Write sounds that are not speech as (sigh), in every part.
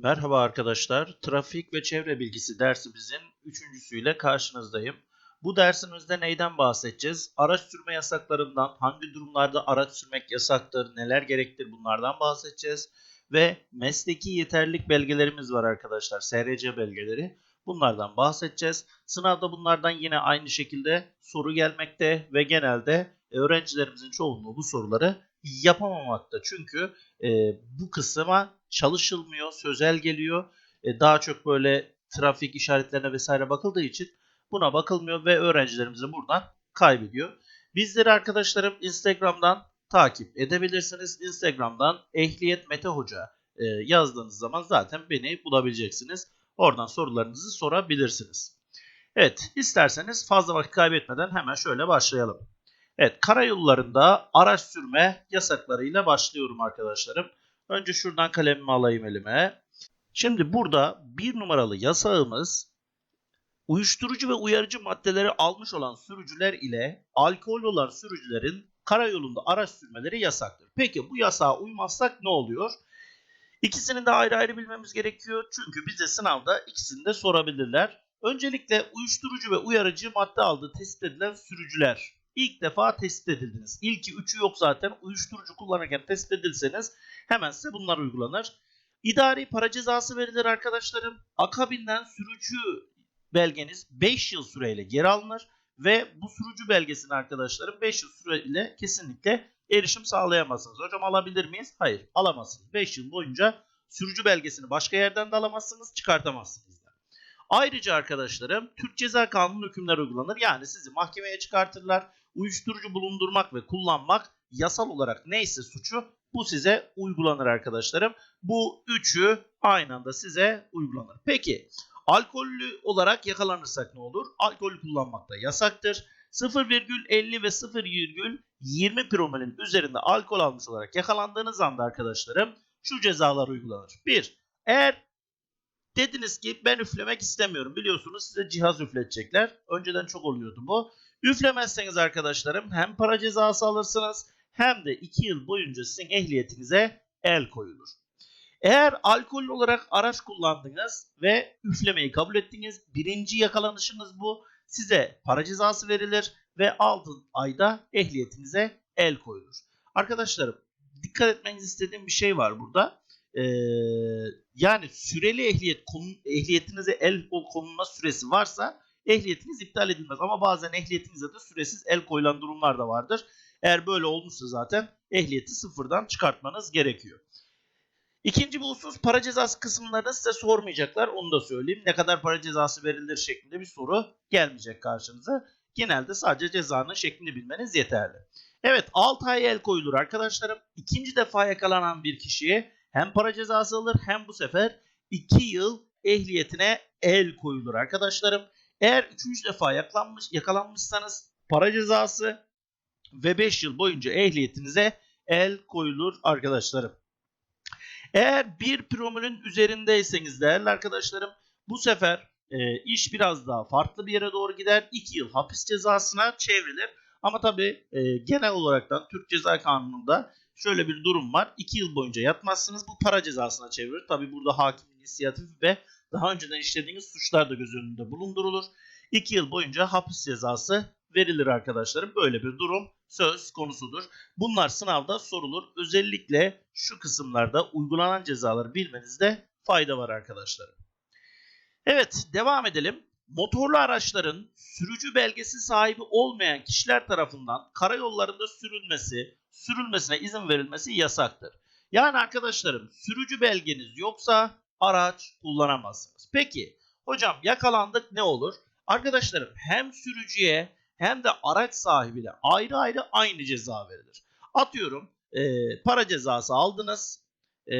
Merhaba arkadaşlar. Trafik ve çevre bilgisi dersimizin üçüncüsüyle karşınızdayım. Bu dersimizde neyden bahsedeceğiz? Araç sürme yasaklarından, hangi durumlarda araç sürmek yasaktır, neler gerektir bunlardan bahsedeceğiz. Ve mesleki yeterlilik belgelerimiz var arkadaşlar, SRC belgeleri. Bunlardan bahsedeceğiz. Sınavda bunlardan yine aynı şekilde soru gelmekte ve genelde öğrencilerimizin çoğunluğu bu soruları yapamamakta. Çünkü e, bu kısma çalışılmıyor, sözel geliyor. E, daha çok böyle trafik işaretlerine vesaire bakıldığı için buna bakılmıyor ve öğrencilerimiz de buradan kaybediyor. Bizleri arkadaşlarım Instagram'dan takip edebilirsiniz. Instagram'dan Ehliyet Mete Hoca e, yazdığınız zaman zaten beni bulabileceksiniz. Oradan sorularınızı sorabilirsiniz. Evet, isterseniz fazla vakit kaybetmeden hemen şöyle başlayalım. Evet, karayollarında araç sürme yasaklarıyla başlıyorum arkadaşlarım. Önce şuradan kalemimi alayım elime. Şimdi burada bir numaralı yasağımız uyuşturucu ve uyarıcı maddeleri almış olan sürücüler ile alkol olan sürücülerin karayolunda araç sürmeleri yasaktır. Peki bu yasağa uymazsak ne oluyor? İkisini de ayrı ayrı bilmemiz gerekiyor. Çünkü bize sınavda ikisini de sorabilirler. Öncelikle uyuşturucu ve uyarıcı madde aldığı tespit edilen sürücüler ilk defa tespit edildiniz. İlki üçü yok zaten. Uyuşturucu kullanırken tespit edilseniz hemen size bunlar uygulanır. İdari para cezası verilir arkadaşlarım. Akabinden sürücü belgeniz 5 yıl süreyle geri alınır ve bu sürücü belgesini arkadaşlarım 5 yıl süreyle kesinlikle erişim sağlayamazsınız. Hocam alabilir miyiz? Hayır alamazsınız. 5 yıl boyunca sürücü belgesini başka yerden de alamazsınız çıkartamazsınız. Ayrıca arkadaşlarım Türk Ceza Kanunu hükümler uygulanır. Yani sizi mahkemeye çıkartırlar. Uyuşturucu bulundurmak ve kullanmak yasal olarak neyse suçu bu size uygulanır arkadaşlarım. Bu üçü aynı anda size uygulanır. Peki alkollü olarak yakalanırsak ne olur? Alkolü kullanmak da yasaktır. 0,50 ve 0,20 promilin üzerinde alkol almış olarak yakalandığınız anda arkadaşlarım şu cezalar uygulanır. 1. Eğer dediniz ki ben üflemek istemiyorum. Biliyorsunuz size cihaz üfletecekler. Önceden çok oluyordu bu. Üflemezseniz arkadaşlarım hem para cezası alırsınız hem de 2 yıl boyunca sizin ehliyetinize el koyulur. Eğer alkollü olarak araç kullandınız ve üflemeyi kabul ettiniz, birinci yakalanışınız bu. Size para cezası verilir ve 6 ayda ehliyetinize el koyulur. Arkadaşlarım dikkat etmenizi istediğim bir şey var burada. Ee, yani süreli ehliyet ehliyetinize el konulma süresi varsa ehliyetiniz iptal edilmez. Ama bazen ehliyetinize de süresiz el koyulan durumlar da vardır. Eğer böyle olmuşsa zaten ehliyeti sıfırdan çıkartmanız gerekiyor. İkinci bir husus para cezası kısımlarını size sormayacaklar. Onu da söyleyeyim. Ne kadar para cezası verilir şeklinde bir soru gelmeyecek karşınıza. Genelde sadece cezanın şeklini bilmeniz yeterli. Evet 6 ay el koyulur arkadaşlarım. İkinci defa yakalanan bir kişiye hem para cezası alır hem bu sefer 2 yıl ehliyetine el koyulur arkadaşlarım. Eğer 3. defa yakalanmış, yakalanmışsanız para cezası ve 5 yıl boyunca ehliyetinize el koyulur arkadaşlarım. Eğer bir promilin üzerindeyseniz değerli arkadaşlarım bu sefer e, iş biraz daha farklı bir yere doğru gider. 2 yıl hapis cezasına çevrilir. Ama tabi e, genel olaraktan Türk Ceza Kanunu'nda şöyle bir durum var. 2 yıl boyunca yatmazsınız bu para cezasına çevirir. Tabi burada hakim inisiyatifi ve daha önceden işlediğiniz suçlar da göz önünde bulundurulur. 2 yıl boyunca hapis cezası verilir arkadaşlarım. Böyle bir durum söz konusudur. Bunlar sınavda sorulur. Özellikle şu kısımlarda uygulanan cezaları bilmenizde fayda var arkadaşlarım. Evet devam edelim. Motorlu araçların sürücü belgesi sahibi olmayan kişiler tarafından karayollarında sürülmesi, sürülmesine izin verilmesi yasaktır. Yani arkadaşlarım sürücü belgeniz yoksa araç kullanamazsınız. Peki hocam yakalandık ne olur? Arkadaşlarım hem sürücüye hem de araç sahibine ayrı ayrı aynı ceza verilir. Atıyorum e, para cezası aldınız. E,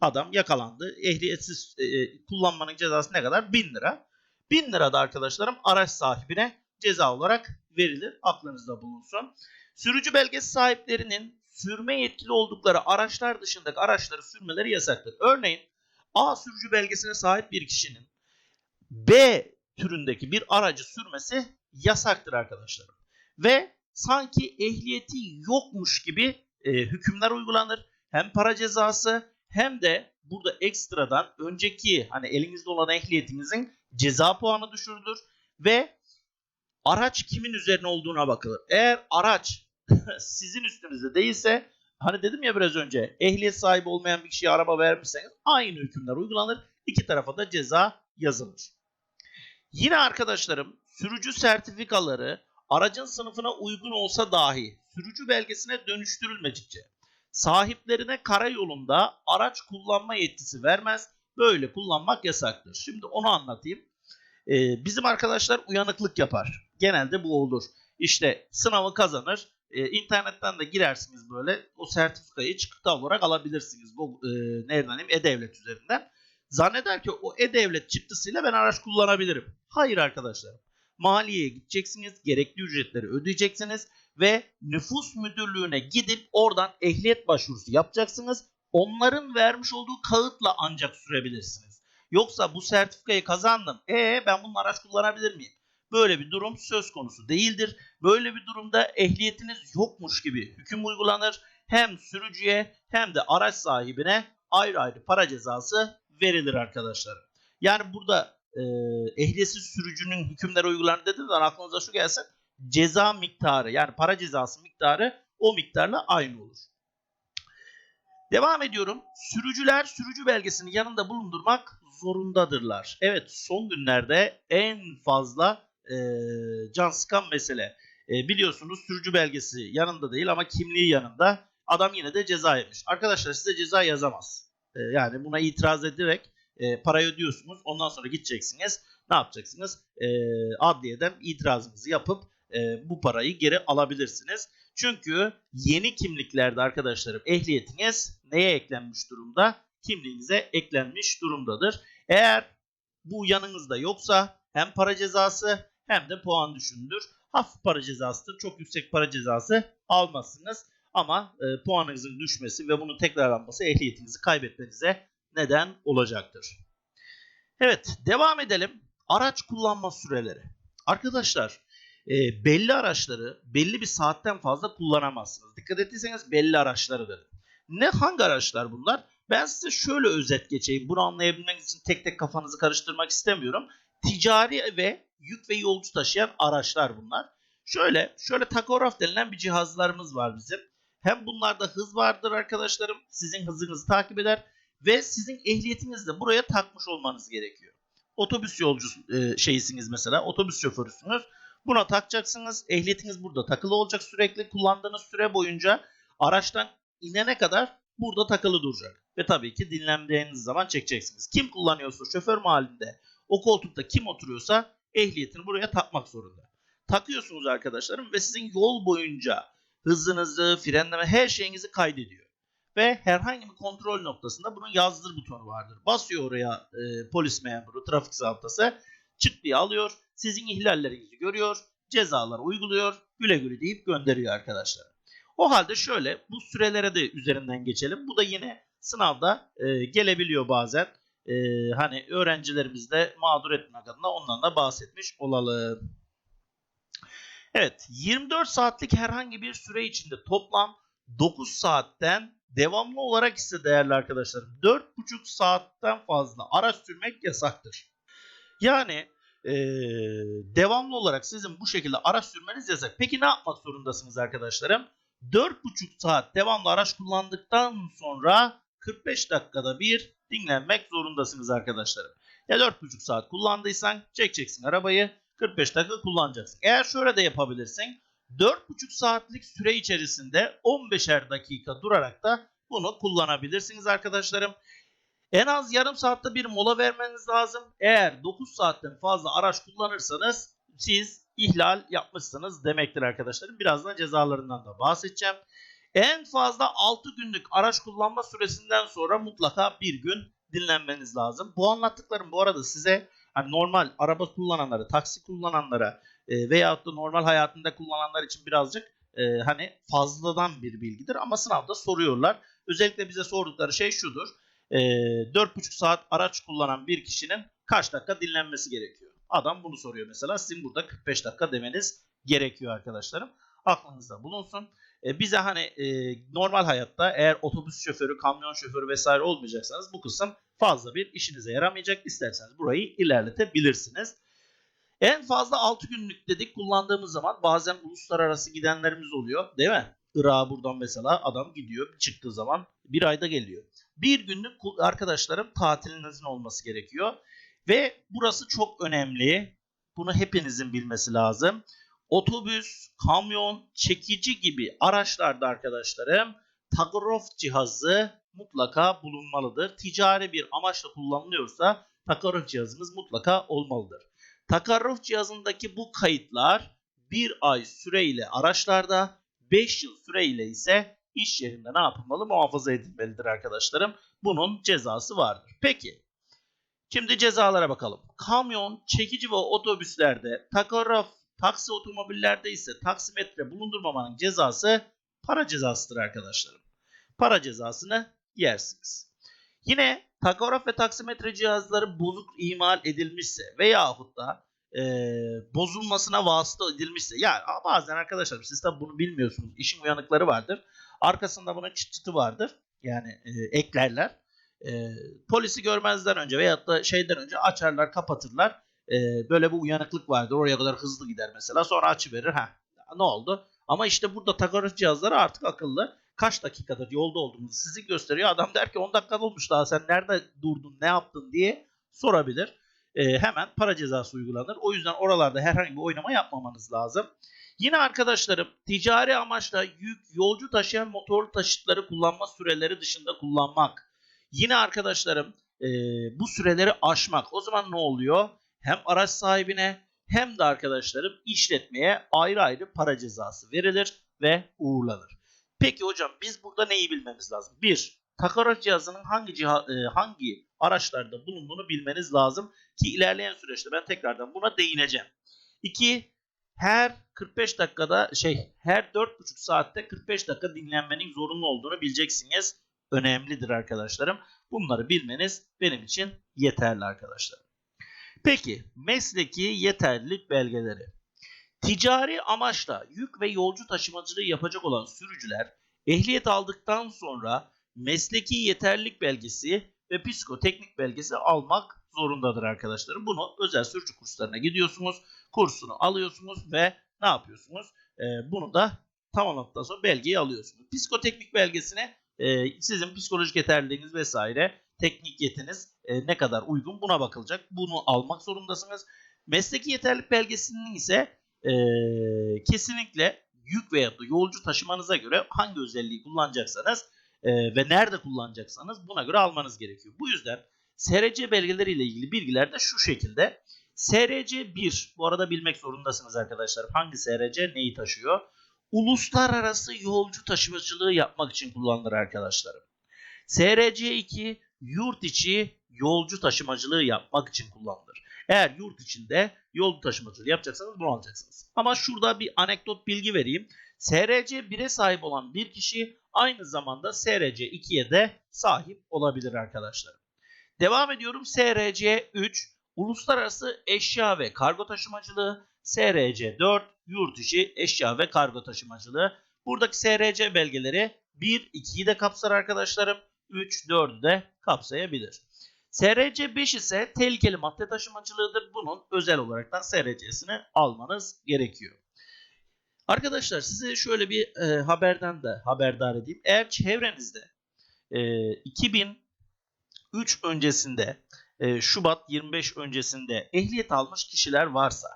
adam yakalandı. Ehliyetsiz e, kullanmanın cezası ne kadar? 1000 lira. 1000 lira da arkadaşlarım araç sahibine ceza olarak verilir. Aklınızda bulunsun. Sürücü belgesi sahiplerinin sürme yetkili oldukları araçlar dışındaki araçları sürmeleri yasaktır. Örneğin A sürücü belgesine sahip bir kişinin B türündeki bir aracı sürmesi yasaktır arkadaşlarım. Ve sanki ehliyeti yokmuş gibi e, hükümler uygulanır. Hem para cezası hem de burada ekstradan önceki hani elinizde olan ehliyetinizin ceza puanı düşürülür ve araç kimin üzerine olduğuna bakılır. Eğer araç (laughs) (laughs) sizin üstünüzde değilse hani dedim ya biraz önce ehliyet sahibi olmayan bir kişiye araba vermişseniz aynı hükümler uygulanır. İki tarafa da ceza yazılır. Yine arkadaşlarım sürücü sertifikaları aracın sınıfına uygun olsa dahi sürücü belgesine dönüştürülmedikçe sahiplerine karayolunda araç kullanma yetkisi vermez. Böyle kullanmak yasaktır. Şimdi onu anlatayım. Ee, bizim arkadaşlar uyanıklık yapar. Genelde bu olur. İşte sınavı kazanır. Ee, internetten de girersiniz böyle. O sertifikayı çıktı olarak alabilirsiniz. Bu e, nereden diyeyim? E-Devlet üzerinden. Zanneder ki o E-Devlet çıktısıyla ben araç kullanabilirim. Hayır arkadaşlar. Maliyeye gideceksiniz. Gerekli ücretleri ödeyeceksiniz. Ve nüfus müdürlüğüne gidip oradan ehliyet başvurusu yapacaksınız. Onların vermiş olduğu kağıtla ancak sürebilirsiniz. Yoksa bu sertifikayı kazandım. E ben bunun araç kullanabilir miyim? Böyle bir durum söz konusu değildir. Böyle bir durumda ehliyetiniz yokmuş gibi hüküm uygulanır. Hem sürücüye hem de araç sahibine ayrı ayrı para cezası verilir arkadaşlar. Yani burada e, ehliyetsiz sürücünün hükümleri uygulanır dediğiniz zaman aklınıza şu gelsin. Ceza miktarı yani para cezası miktarı o miktarla aynı olur. Devam ediyorum. Sürücüler sürücü belgesini yanında bulundurmak zorundadırlar. Evet son günlerde en fazla e, can sıkan mesele. E, biliyorsunuz sürücü belgesi yanında değil ama kimliği yanında. Adam yine de ceza yemiş. Arkadaşlar size ceza yazamaz. E, yani buna itiraz ederek e, parayı ödüyorsunuz. Ondan sonra gideceksiniz. Ne yapacaksınız? E, adliyeden itirazınızı yapıp e, bu parayı geri alabilirsiniz. Çünkü yeni kimliklerde arkadaşlarım ehliyetiniz neye eklenmiş durumda? Kimliğinize eklenmiş durumdadır. Eğer bu yanınızda yoksa hem para cezası hem de puan düşünülür. Hafif para cezasıdır. Çok yüksek para cezası almazsınız. Ama e, puanınızın düşmesi ve bunun tekrarlanması ehliyetinizi kaybetmenize neden olacaktır. Evet devam edelim. Araç kullanma süreleri. Arkadaşlar e, belli araçları belli bir saatten fazla kullanamazsınız. Dikkat ettiyseniz belli araçları dedim. Ne hangi araçlar bunlar? Ben size şöyle özet geçeyim. Bunu anlayabilmeniz için tek tek kafanızı karıştırmak istemiyorum. Ticari ve yük ve yolcu taşıyan araçlar bunlar. Şöyle, şöyle takograf denilen bir cihazlarımız var bizim. Hem bunlarda hız vardır arkadaşlarım. Sizin hızınızı takip eder ve sizin ehliyetinizi de buraya takmış olmanız gerekiyor. Otobüs yolcusu e, şeysiniz mesela, otobüs şoförüsünüz. Buna takacaksınız. Ehliyetiniz burada takılı olacak sürekli. Kullandığınız süre boyunca araçtan inene kadar burada takılı duracak. Ve tabii ki dinlendiğiniz zaman çekeceksiniz. Kim kullanıyorsa şoför mahallinde o koltukta kim oturuyorsa ehliyetini buraya takmak zorunda. Takıyorsunuz arkadaşlarım ve sizin yol boyunca hızınızı, frenleme her şeyinizi kaydediyor. Ve herhangi bir kontrol noktasında bunun yazdır butonu vardır. Basıyor oraya e, polis memuru, trafik zabıtası çıt diye alıyor. Sizin ihlallerinizi görüyor. Cezalar uyguluyor. Güle güle deyip gönderiyor arkadaşlar. O halde şöyle bu sürelere de üzerinden geçelim. Bu da yine sınavda e, gelebiliyor bazen. E, hani öğrencilerimiz de mağdur etmek adına ondan da bahsetmiş olalım. Evet 24 saatlik herhangi bir süre içinde toplam 9 saatten devamlı olarak ise değerli arkadaşlarım 4,5 saatten fazla araç sürmek yasaktır. Yani e, devamlı olarak sizin bu şekilde araç sürmeniz yasak. Peki ne yapmak zorundasınız arkadaşlarım? 4,5 saat devamlı araç kullandıktan sonra 45 dakikada bir dinlenmek zorundasınız arkadaşlarım. Ya 4,5 saat kullandıysan çekeceksin arabayı 45 dakika kullanacaksın. Eğer şöyle de yapabilirsin. 4,5 saatlik süre içerisinde 15'er dakika durarak da bunu kullanabilirsiniz arkadaşlarım. En az yarım saatte bir mola vermeniz lazım. Eğer 9 saatten fazla araç kullanırsanız siz ihlal yapmışsınız demektir arkadaşlarım. Birazdan cezalarından da bahsedeceğim. En fazla 6 günlük araç kullanma süresinden sonra mutlaka bir gün dinlenmeniz lazım. Bu anlattıklarım bu arada size hani normal araba kullananları, taksi kullananlara e, veyahut da normal hayatında kullananlar için birazcık e, hani fazladan bir bilgidir ama sınavda soruyorlar. Özellikle bize sordukları şey şudur. E, 4,5 saat araç kullanan bir kişinin kaç dakika dinlenmesi gerekiyor? Adam bunu soruyor mesela. Sizin burada 45 dakika demeniz gerekiyor arkadaşlarım. Aklınızda bulunsun. E, bize hani e, normal hayatta eğer otobüs şoförü, kamyon şoförü vesaire olmayacaksanız bu kısım fazla bir işinize yaramayacak. İsterseniz burayı ilerletebilirsiniz. En fazla 6 günlük dedik kullandığımız zaman bazen uluslararası gidenlerimiz oluyor değil mi? Irak'a buradan mesela adam gidiyor çıktığı zaman bir ayda geliyor. Bir günlük arkadaşlarım tatilinizin olması gerekiyor. Ve burası çok önemli. Bunu hepinizin bilmesi lazım. Otobüs, kamyon, çekici gibi araçlarda arkadaşlarım takograf cihazı mutlaka bulunmalıdır. Ticari bir amaçla kullanılıyorsa takograf cihazımız mutlaka olmalıdır. Takarruf cihazındaki bu kayıtlar bir ay süreyle araçlarda, 5 yıl süreyle ise iş yerinde ne yapılmalı? Muhafaza edilmelidir arkadaşlarım. Bunun cezası vardır. Peki. Şimdi cezalara bakalım. Kamyon, çekici ve otobüslerde, takograf, taksi otomobillerde ise taksimetre bulundurmamanın cezası para cezasıdır arkadaşlarım. Para cezasını yersiniz. Yine takograf ve taksimetre cihazları bozuk imal edilmişse veyahut da e, bozulmasına vasıta edilmişse yani bazen arkadaşlar siz tabi bunu bilmiyorsunuz işin uyanıkları vardır arkasında bunun çıt çıtı vardır yani e, eklerler e, polisi görmezden önce veyahut da şeyden önce açarlar kapatırlar E, böyle bir uyanıklık vardır oraya kadar hızlı gider mesela sonra açıverir ha ne oldu ama işte burada takograf cihazları artık akıllı kaç dakikadır yolda olduğunuzu sizi gösteriyor. Adam der ki 10 dakika olmuş daha sen nerede durdun ne yaptın diye sorabilir. Ee, hemen para cezası uygulanır. O yüzden oralarda herhangi bir oynama yapmamanız lazım. Yine arkadaşlarım ticari amaçla yük, yolcu taşıyan motorlu taşıtları kullanma süreleri dışında kullanmak. Yine arkadaşlarım e, bu süreleri aşmak. O zaman ne oluyor? Hem araç sahibine hem de arkadaşlarım işletmeye ayrı ayrı para cezası verilir ve uğurlanır. Peki hocam biz burada neyi bilmemiz lazım? Bir, takograf cihazının hangi ciha, e, hangi araçlarda bulunduğunu bilmeniz lazım ki ilerleyen süreçte ben tekrardan buna değineceğim. İki, her 45 dakikada şey her 4,5 saatte 45 dakika dinlenmenin zorunlu olduğunu bileceksiniz. Önemlidir arkadaşlarım. Bunları bilmeniz benim için yeterli arkadaşlar. Peki mesleki yeterlilik belgeleri. Ticari amaçla yük ve yolcu taşımacılığı yapacak olan sürücüler ehliyet aldıktan sonra mesleki yeterlilik belgesi ve psikoteknik belgesi almak zorundadır arkadaşlarım. Bunu özel sürücü kurslarına gidiyorsunuz, kursunu alıyorsunuz ve ne yapıyorsunuz? Ee, bunu da tamamladıktan sonra belgeyi alıyorsunuz. Psikoteknik belgesine e, sizin psikolojik yeterliliğiniz vesaire, teknik yetiniz e, ne kadar uygun buna bakılacak. Bunu almak zorundasınız. Mesleki yeterlilik belgesinin ise e, kesinlikle yük veya yolcu taşımanıza göre hangi özelliği kullanacaksanız e, ve nerede kullanacaksanız buna göre almanız gerekiyor. Bu yüzden SRC belgeleriyle ilgili bilgiler de şu şekilde. SRC 1 bu arada bilmek zorundasınız arkadaşlar. Hangi SRC neyi taşıyor? Uluslararası yolcu taşımacılığı yapmak için kullanılır arkadaşlarım. SRC 2 yurt içi yolcu taşımacılığı yapmak için kullanılır. Eğer yurt içinde yolcu taşımacılığı yapacaksanız bunu alacaksınız. Ama şurada bir anekdot bilgi vereyim. SRC 1'e sahip olan bir kişi aynı zamanda SRC 2'ye de sahip olabilir arkadaşlar. Devam ediyorum. SRC 3 uluslararası eşya ve kargo taşımacılığı. SRC 4 yurt içi eşya ve kargo taşımacılığı. Buradaki SRC belgeleri 1, 2'yi de kapsar arkadaşlarım. 3, 4'ü de kapsayabilir. SRC 5 ise tehlikeli madde taşımacılığıdır. Bunun özel olaraktan SRC'sini almanız gerekiyor. Arkadaşlar size şöyle bir e, haberden de haberdar edeyim. Eğer çevrenizde e, 2003 öncesinde e, Şubat 25 öncesinde ehliyet almış kişiler varsa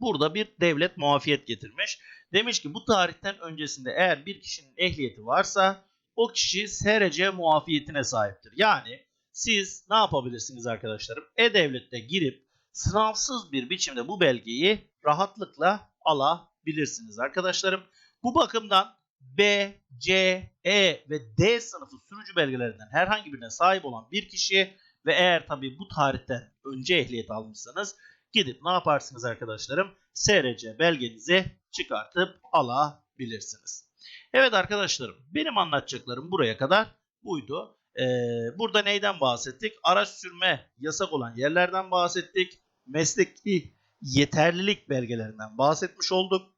burada bir devlet muafiyet getirmiş. Demiş ki bu tarihten öncesinde eğer bir kişinin ehliyeti varsa o kişi SRC muafiyetine sahiptir. Yani siz ne yapabilirsiniz arkadaşlarım? E-Devlet'te girip sınavsız bir biçimde bu belgeyi rahatlıkla alabilirsiniz arkadaşlarım. Bu bakımdan B, C, E ve D sınıfı sürücü belgelerinden herhangi birine sahip olan bir kişi ve eğer tabi bu tarihten önce ehliyet almışsanız gidip ne yaparsınız arkadaşlarım? SRC belgenizi çıkartıp alabilirsiniz. Evet arkadaşlarım benim anlatacaklarım buraya kadar buydu. Ee, burada neyden bahsettik? Araç sürme yasak olan yerlerden bahsettik. Mesleki yeterlilik belgelerinden bahsetmiş olduk.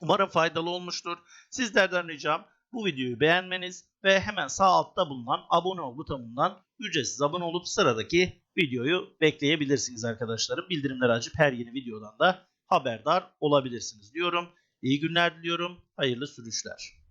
Umarım faydalı olmuştur. Sizlerden ricam bu videoyu beğenmeniz ve hemen sağ altta bulunan abone ol butonundan ücretsiz abone olup sıradaki videoyu bekleyebilirsiniz arkadaşlarım. Bildirimleri açıp her yeni videodan da haberdar olabilirsiniz diyorum. İyi günler diliyorum. Hayırlı sürüşler.